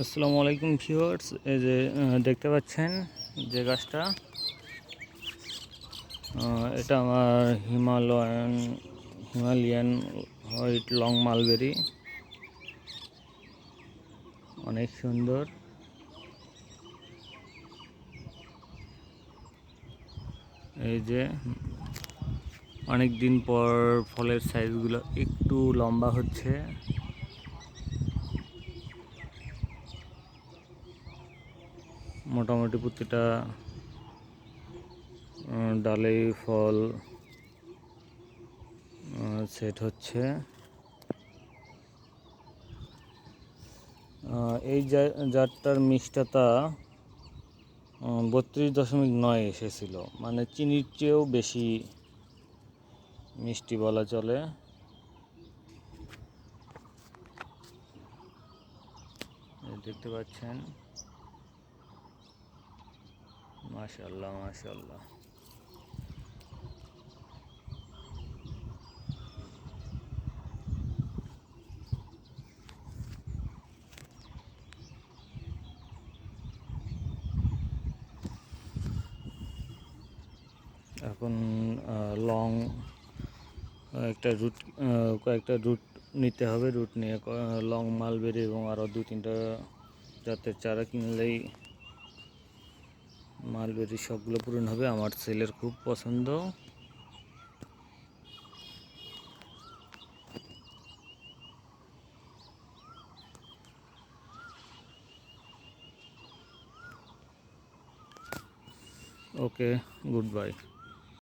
আসসালামু আলাইকুম ভিউয়ার্স, এই যে দেখতে পাচ্ছেন যে গাছটা এটা আমার Himalayan Himalayan white long mulberry. অনেক সুন্দর। এই যে অনেক দিন পর ফলের সাইজগুলো একটু লম্বা হচ্ছে। মোটামুটি প্রতিটা ডালেই ফল সেট হচ্ছে। এই জা- জাতটার মিষ্টতা বত্রিশ দশমিক নয় এসেছিল। মানে চিনির চেয়েও বেশি মিষ্টি বলা চলে। দেখতে পাচ্ছেন। মাশাল্লাহ মাশাল্লাহ এখন লং একটা রুট কয়েকটা রুট নিতে হবে। রুট নিয়ে লং মালবেরি এবং আরও দু তিনটা জাতের চারা কিনলেই মালবেরি সবগুলো পূরণ হবে। আমার ছেলের খুব পছন্দ। Okay goodbye.